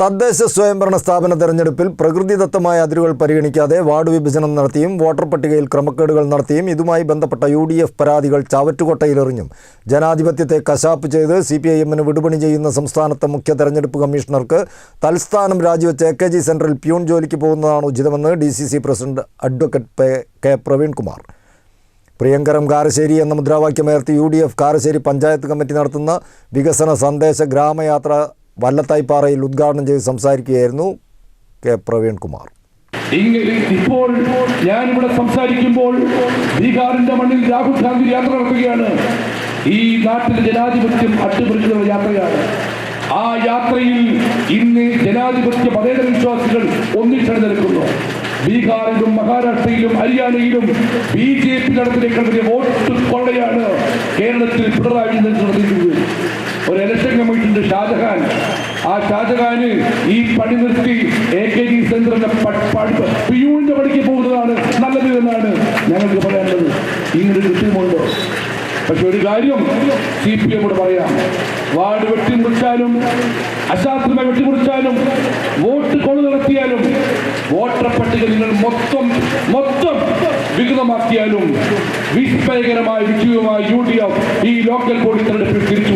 തദ്ദേശ സ്വയംഭരണ സ്ഥാപന തെരഞ്ഞെടുപ്പിൽ പ്രകൃതിദത്തമായ അതിരുകൾ പരിഗണിക്കാതെ വാർഡ് വിഭജനം നടത്തിയും വോട്ടർ പട്ടികയിൽ ക്രമക്കേടുകൾ നടത്തിയും ഇതുമായി ബന്ധപ്പെട്ട യു ഡി എഫ് പരാതികൾ ചവറ്റുകൊട്ടയിലെറിഞ്ഞും. ജനാധിപത്യത്തെ കശാപ്പ് ചെയ്ത് സി പി ഐ എമ്മിന് വിടുപണി ചെയ്യുന്ന സംസ്ഥാനത്തെ മുഖ്യ തെരഞ്ഞെടുപ്പ് കമ്മീഷണർക്ക് തൽസ്ഥാനം രാജിവെച്ച് എ കെ ജി സെൻട്രൽ പ്യൂൺ ജോലിക്ക് പോകുന്നതാണ് ഉചിതമെന്ന് D C C president advocate K Praveenkumar. പ്രിയങ്കരം Karassery എന്ന മുദ്രാവാക്യമുയർത്തി U D F Karassery panchayat committee നടത്തുന്ന വികസന സന്ദേശ ഗ്രാമയാത്ര വല്ലത്തായിപ്പാറയിൽ ഉദ്ഘാടനം ചെയ്ത് സംസാരിക്കുകയായിരുന്നു കെ പ്രവീൺകുമാർ. ഇപ്പോൾ ഞാൻ ഇവിടെ സംസാരിക്കുമ്പോൾ ബീഹാറിന്റെ മണ്ണിൽ രാഹുൽ ഗാന്ധി യാത്ര നടത്തുകയാണ് ഈ നാട്ടിലെ ജനാധിപത്യം അട്ടിമറിക്കുന്ന യാത്രയാണ്. ആ യാത്രയിൽ ഇന്ന് ജനാധിപത്യ മതേതര വിശ്വാസികൾ ഒന്നിച്ചെടുക്കുന്നു ബീഹാറിലും മഹാരാഷ്ട്രയിലും ഹരിയാനയിലും ബി ജെ പി നടത്തിയേക്കാൾ വലിയ വോട്ട് കൊള്ളയാണ് കേരളത്തിൽ പിണറായി നടത്തിയിട്ടുള്ളത് ഒരു ഇലക്ഷൻ കമ്മിറ്റിയുണ്ട് ഷാജഹാൻ. ആ ഷാജഹാന് ഈ പണി നിർത്തി എ കെ ജി സെന്ററിന്റെ പിയൂണിന്റെ പണിക്ക് പോകുന്നതാണ് നല്ലത് എന്നാണ് ഞങ്ങൾക്ക് പറയാനുള്ളത്. ഇങ്ങനെ കൃത്യമുണ്ടോ? പക്ഷെ ഒരു കാര്യം സി പി എമ്മോട് പറയാം. വാർഡ് വെട്ടിമുറിച്ചാലും അശാസ്ത്രമായി വെട്ടിമുറിച്ചാലും വോട്ട് കൊള്ളു നടത്തിയാലും വോട്ടർ പട്ടിക നിങ്ങൾ മൊത്തം മൊത്തം വികൃതമാക്കിയാലും വിസ്മയകരമായ വിജയവുമായി യു ഡി എഫ് ഈ ലോക്കൽ ബോഡി തെരഞ്ഞെടുപ്പിൽ തിരിച്ചു